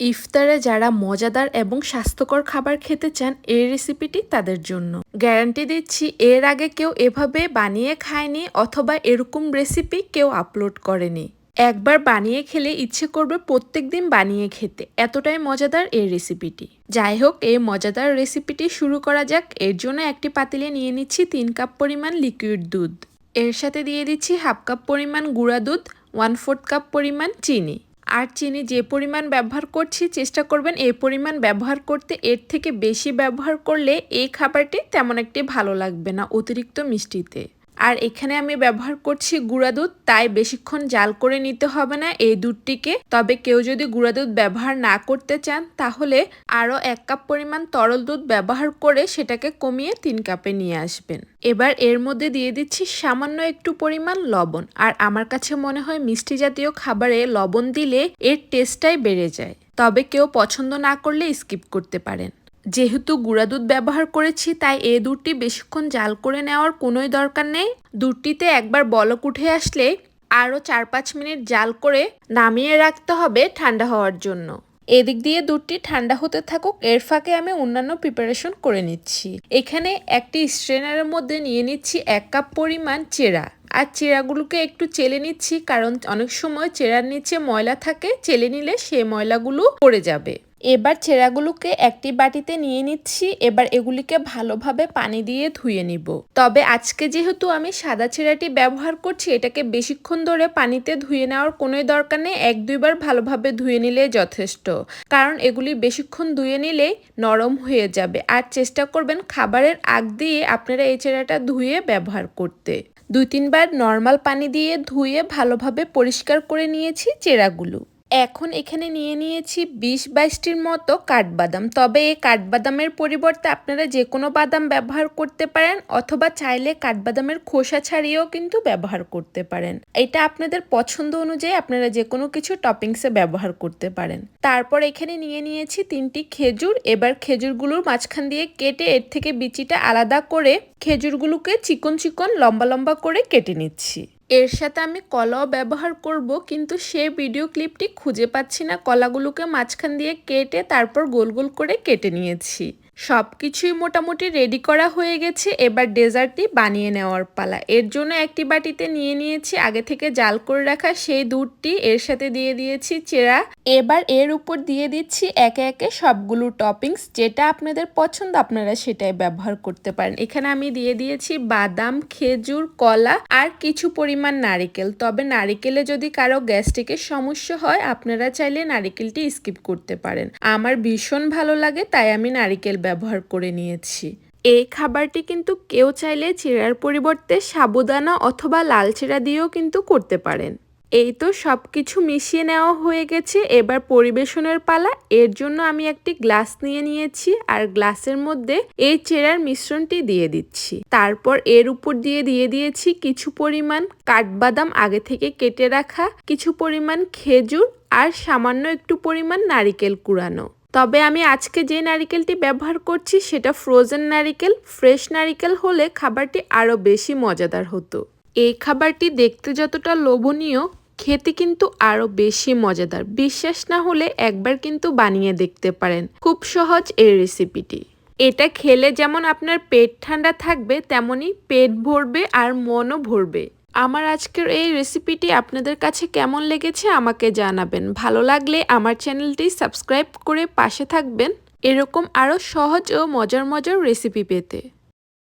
ইফতারে যারা মজাদার এবং স্বাস্থ্যকর খাবার খেতে চান, এই রেসিপিটি তাদের জন্য। গ্যারান্টি দিচ্ছি, এর আগে কেউ এভাবে বানিয়ে খায়নি অথবা এরকম রেসিপি কেউ আপলোড করেনি। একবার বানিয়ে খেলে ইচ্ছে করবে প্রত্যেক দিন বানিয়ে খেতে। এতটাই মজাদার এই রেসিপিটি যাই হোক, এই মজাদার রেসিপিটি শুরু করা যাক। এর জন্য একটি পাতিলে নিয়ে নিচ্ছি তিন কাপ পরিমাণ লিকুইড দুধ। এর সাথে দিয়ে দিচ্ছি হাফ কাপ পরিমাণ গুঁড়া দুধ ওয়ান ফোর্থ কাপ পরিমাণ চিনি। আর চিনি যে পরিমাণ ব্যবহার করছি, চেষ্টা করবেন এ পরিমাণ ব্যবহার করতে। এর থেকে বেশি ব্যবহার করলে এই খাবারটি তেমন একটি ভালো লাগবে না, অতিরিক্ত মিষ্টিতে। আর এখানে আমি ব্যবহার করছি গুঁড়া দুধ, তাই বেশিক্ষণ জাল করে নিতে হবে না এই দুধটিকে। তবে কেউ যদি গুঁড়া দুধ ব্যবহার না করতে চান, তাহলে আরও এক কাপ পরিমাণ তরল দুধ ব্যবহার করে সেটাকে কমিয়ে তিন কাপে নিয়ে আসবেন। এবার এর মধ্যে দিয়ে দিচ্ছি সামান্য একটু পরিমাণ লবণ, আর আমার কাছে মনে হয় মিষ্টি জাতীয় খাবারে লবণ দিলে এর টেস্টটাই বেড়ে যায়। তবে কেউ পছন্দ না করলে স্কিপ করতে পারেন। যেহেতু গুঁড়া দুধ ব্যবহার করেছি, তাই এ দুধটি বেশিক্ষণ জাল করে নেওয়ার কোনোই দরকার নেই। দুধটিতে একবার বলক উঠে আসলে আরও চার পাঁচ মিনিট জাল করে নামিয়ে রাখতে হবে ঠান্ডা হওয়ার জন্য। এদিক দিয়ে দুধটি ঠান্ডা হতে থাকুক, এর ফাঁকে আমি অন্যান্য প্রিপারেশন করে নিচ্ছি। এখানে একটি স্ট্রেনারের মধ্যে নিয়ে নিচ্ছি এক কাপ পরিমাণ চেরা। আর চেরাগুলোকে একটু চেলে নিচ্ছি, কারণ অনেক সময় চেরার নিচে ময়লা থাকে, চেলে নিলে সেই ময়লাগুলো পড়ে যাবে। এবার ছেঁড়াগুলোকে একটি বাটিতে নিয়ে নিচ্ছি, এবার এগুলিকে ভালোভাবে পানি দিয়ে ধুয়ে নিব। তবে আজকে যেহেতু আমি সাদা ছেঁড়াটি ব্যবহার করছি, এটাকে বেশিক্ষণ ধরে পানিতে ধুয়ে নেওয়ার কোনোই দরকার নেই, এক দুইবার ভালোভাবে ধুয়ে নিলে যথেষ্ট। কারণ এগুলি বেশিক্ষণ ধুয়ে নিলেই নরম হয়ে যাবে। আর চেষ্টা করবেন খাবারের আগ দিয়ে আপনারা এই ছেঁড়াটা ধুয়ে ব্যবহার করতে। দুই তিনবার নর্মাল পানি দিয়ে ধুয়ে ভালোভাবে পরিষ্কার করে নিয়েছি চেরাগুলো। এখন এখানে নিয়ে নিয়েছি বিশ বাইশটির মতো কাঠবাদাম। তবে এই কাঠবাদামের পরিবর্তে আপনারা যে কোনো বাদাম ব্যবহার করতে পারেন অথবা চাইলে কাঠবাদামের খোসা ছাড়িয়েও কিন্তু ব্যবহার করতে পারেন। এটা আপনাদের পছন্দ অনুযায়ী আপনারা যে কোনো কিছু টপিংসে ব্যবহার করতে পারেন। তারপর এখানে নিয়ে নিয়েছি তিনটি খেজুর। এবার খেজুরগুলোর মাঝখান দিয়ে কেটে এর থেকে বিচিটা আলাদা করে খেজুরগুলোকে চিকন চিকন লম্বা লম্বা করে কেটে নিচ্ছি। এর সাথে আমি কলাও ব্যবহার করব, কিন্তু সে ভিডিও ক্লিপটি খুঁজে পাচ্ছি না। কলাগুলোকে মাঝখান দিয়ে কেটে তারপর গোল গোল করে কেটে নিয়েছি। সব কিছুই মোটামুটি রেডি করা হয়ে গেছে, এবার ডেজার্টটি বানিয়ে নেওয়ার পালা। এর জন্য একটি বাটিতে নিয়ে নিয়েছি, আগে থেকে জাল করে রাখা সেই দুধটি, এর সাথে দিয়ে দিয়েছি চেরা। এবার এর উপর দিয়ে দিচ্ছি একে একে সবগুলো টপিংস যেটা আপনাদের পছন্দ আপনারা সেটাই ব্যবহার করতে পারেন। এখানে আমি দিয়ে দিয়েছি বাদাম, খেজুর, কলা আর কিছু পরিমাণ নারিকেল। তবে নারিকেলে যদি কারও গ্যাস্ট্রিকের সমস্যা হয়, আপনারা চাইলে নারিকেলটি স্কিপ করতে পারেন। আমার ভীষণ ভালো লাগে, তাই আমি নারিকেল ব্যবহার করে নিয়েছি। এই খাবারটি কিন্তু কেউ চাইলে চিড়ার পরিবর্তে সাবুদানা অথবা লাল চিড়া দিয়েও কিন্তু করতে পারেন। এই তো সব কিছু মিশিয়ে নেওয়া হয়ে গেছে। এবার পরিবেশনের পালা। এর জন্য আমি একটি গ্লাস নিয়ে নিয়েছি আর গ্লাসের মধ্যে এই চেরার মিশ্রণটি দিয়ে দিচ্ছি। তারপর এর উপর দিয়ে দিয়ে দিয়েছি কিছু পরিমাণ কাঠবাদাম আগে থেকে কেটে রাখা, কিছু পরিমাণ খেজুর আর সামান্য একটু পরিমাণ নারিকেল কুড়ানো। তবে আমি আজকে যে নারিকেলটি ব্যবহার করছি সেটা ফ্রোজেন নারিকেল ফ্রেশ নারিকেল হলে খাবারটি আরও বেশি মজাদার হতো। এই খাবারটি দেখতে যতটা লোভনীয়, খেতে কিন্তু আরও বেশি মজাদার। বিশ্বাস না হলে একবার কিন্তু বানিয়ে দেখতে পারেন। খুব সহজ এই রেসিপিটি এটা খেলে যেমন আপনার পেট ঠান্ডা থাকবে তেমনই পেট ভরবে আর মনও ভরবে। আমার আজকের এই রেসিপিটি আপনাদের কাছে কেমন লেগেছে আমাকে জানাবেন। ভালো লাগলে আমার চ্যানেলটি সাবস্ক্রাইব করে পাশে থাকবেন। এরকম আরও সহজ ও মজার মজার রেসিপি পেতে।